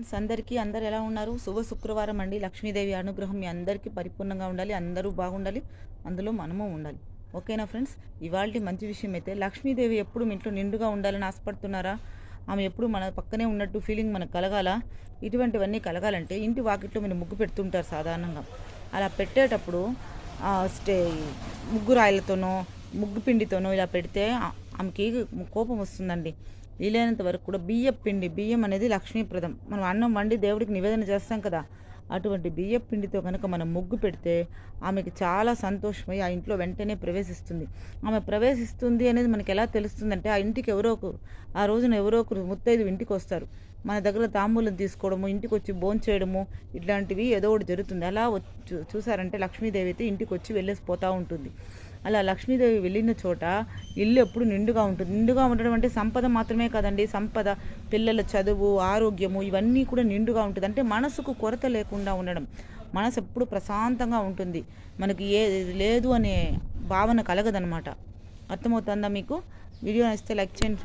Friends అందరికీ అందరు ఎలా ఉన్నారు? శుభ శుక్రవారం అండి. లక్ష్మీదేవి అనుగ్రహం మీ అందరికీ పరిపూర్ణంగా ఉండాలి అందరూ బాగుండాలి అందులో మనము ఉండాలి. ఓకేనా ఫ్రెండ్స్? ఇవాళ మంచి విషయం అయితే లక్ష్మీదేవి ఎప్పుడు మీ ఇంట్లో నిండుగా ఉండాలని ఆశపడుతున్నారా? ఆమె ఎప్పుడు మన పక్కనే ఉన్నట్టు ఫీలింగ్ మనకు కలగాల? ఇటువంటివన్నీ కలగాలంటే ఇంటి వాకిట్లో మీరు ముగ్గు పెడుతుంటారు సాధారణంగా. అలా పెట్టేటప్పుడు స్టే ముగ్గురాయలతోనో ముగ్గు పిండితోనో ఇలా పెడితే ఆమెకి కోపం వస్తుందండి. వీలైనంత వరకు కూడా బియ్యం పిండి బియ్యం అనేది లక్ష్మీప్రదం. మనం అన్నం వండి దేవుడికి నివేదన చేస్తాం కదా అటువంటి బియ్యం పిండితో కనుక మనం ముగ్గు పెడితే ఆమెకి చాలా సంతోషమై ఆ ఇంట్లో వెంటనే ప్రవేశిస్తుంది. ఆమె ప్రవేశిస్తుంది అనేది మనకి ఎలా తెలుస్తుందంటే ఆ ఇంటికి ఎవరో ఒకరు ఆ రోజున ఎవరో ఒకరు ముత్తైదు ఇంటికి వస్తారు. మన దగ్గర తాంబూలం తీసుకోవడము ఇంటికి వచ్చి భోంచేయడము ఇట్లాంటివి ఏదో ఒకటి జరుగుతుంది. అలా వచ్చి చూసారంటే లక్ష్మీదేవి అయితే ఇంటికి వచ్చి వెళ్ళేసి పోతూ ఉంటుంది. అలా లక్ష్మీదేవి వెళ్ళిన చోట ఇల్లు ఎప్పుడు నిండుగా ఉంటుంది. నిండుగా ఉండడం అంటే సంపద మాత్రమే కాదండి. సంపద పిల్లల చదువు ఆరోగ్యము ఇవన్నీ కూడా నిండుగా ఉంటుంది. అంటే మనసుకు కొరత లేకుండా ఉండడం. మనసు ఎప్పుడు ప్రశాంతంగా ఉంటుంది. మనకి ఏ లేదు అనే భావన కలగదనమాట అర్థమవుతుందా మీకు? వీడియో నచ్చితే లైక్ చేయండి